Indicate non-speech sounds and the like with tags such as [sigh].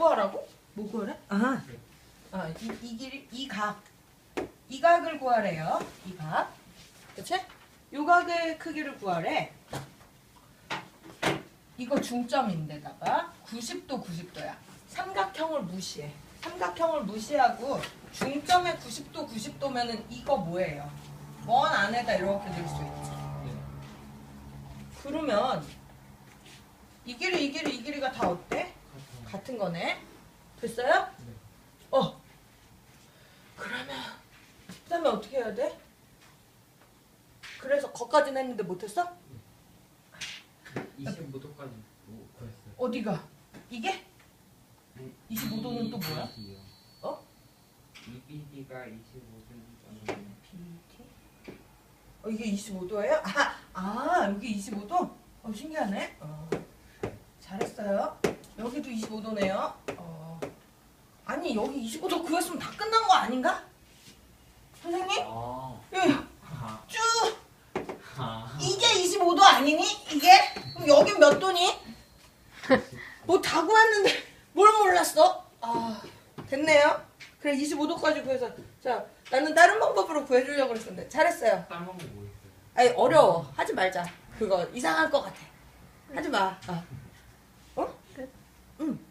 구하라고? 뭐 구하래? 아, 아, 이, 이 길, 이 각. 이 각을 구하래요. 이 각. 그치? 요 각의 크기를 구하래. 이거 중점인데다가 90도 90도야. 삼각형을 무시해. 삼각형을 무시하고 중점에 90도 90도면은 이거 뭐예요? 원 안에다 이렇게 넣을 수 있지. 그러면 이 길이 이 길이 이 길이가 거네. 됐어요? 네. 어. 그러면 그다음에 어떻게 해야 돼? 그래서 거까지는 했는데 못했어? 25도까지 뭐 구했어요. 어디가? 이게? 25도는 또 뭐야? 어? 이 BD가 25cm. 어, 이게 25도예요? 아, 아 여기 25도? 어, 신기하네. 어, 잘했어요. 여기도 25도네요. 어, 아니 여기 25도 그였으면 다 끝난 거 아닌가? 선생님? 아. 여기 아. 쭉 아. 이게 25도 아니니? 이게? 그럼 여긴 몇 도니? [laughs] 뭐 다 구했는데 뭘 몰랐어? 아 됐네요. 그래 25도까지 구해서 자 나는 다른 방법으로 구해주려고 그랬었는데 잘했어요. 딴 방법 뭐 있어요? 아니 어려워 하지 말자. 그거 이상할 것 같아. 하지 마. 어? 어? 응.